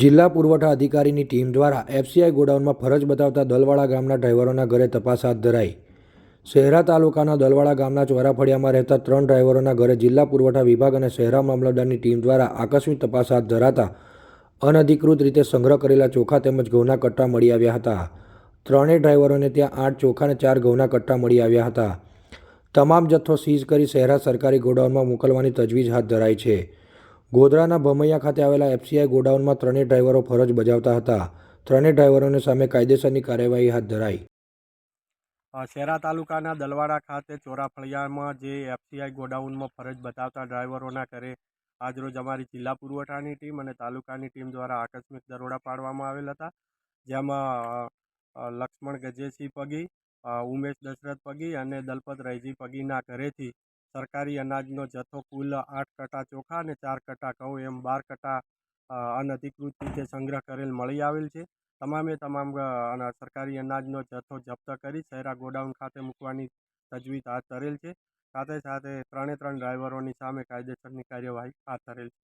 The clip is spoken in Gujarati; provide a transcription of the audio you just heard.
જિલ્લા પુરવઠા અધિકારીની ટીમ દ્વારા એફસીઆઈ ગોડાઉનમાં ફરજ બતાવતા દલવાડા ગામના ડ્રાઈવરોના ઘરે તપાસ હાથ ધરાઈ. શહેરા તાલુકાના દલવાડા ગામના ચોરાફળિયામાં રહેતા ત્રણ ડ્રાઈવરોના ઘરે જિલ્લા પુરવઠા વિભાગ અને શહેરા મામલતદારની ટીમ દ્વારા આકસ્મિક તપાસ હાથ ધરાતા અનધિકૃત રીતે સંગ્રહ કરેલા ચોખા તેમજ ઘઉંના કટ્ટા મળી આવ્યા હતા. ત્રણેય ડ્રાઈવરોને ત્યાં આઠ ચોખા અને ચાર ઘઉંના કટ્ટા મળી આવ્યા હતા. તમામ જથ્થો સીઝ કરી શહેરા સરકારી ગોડાઉનમાં મોકલવાની તજવીજ હાથ ધરાઈ છે. ગોધરાના ભમૈયા ખાતે આવેલા એફસીઆઈ ગોડાઉનમાં ત્રણેય ડ્રાઈવરો ફરજ બજાવતા હતા. ત્રણેય ડ્રાઈવરોને સામે કાયદેસરની કાર્યવાહી હાથ ધરાઈ. શેરા તાલુકાના દલવાડા ખાતે ચોરાફળિયામાં જે એફસીઆઈ ગોડાઉનમાં ફરજ બતાવતા ડ્રાઈવરોના ઘરે આજરોજ અમારી જિલ્લા પુરવઠાની ટીમ અને તાલુકાની ટીમ દ્વારા આકસ્મિક દરોડા પાડવામાં આવેલ હતા. જેમાં લક્ષ્મણ ગજેસિંહ પગી ઉમેશ દશરથ પગી અને દલપત રૈજી પગીના ઘરેથી સરકારી અનાજનો જથ્થો કુલ આઠ કટા ચોખા અને ચાર કટા ઘઉં એમ બાર કટા અનધિકૃત રીતે સંગ્રહ કરેલ મળી આવેલ છે. તમામે તમામ સરકારી અનાજનો જથ્થો જપ્ત કરી શહેરા ગોડાઉન ખાતે મૂકવાની તજવીજ હાથ ધરેલ છે. સાથે સાથે ત્રણે ત્રણ ડ્રાઈવરોની સામે કાયદેસરની કાર્યવાહી હાથ ધરેલ છે.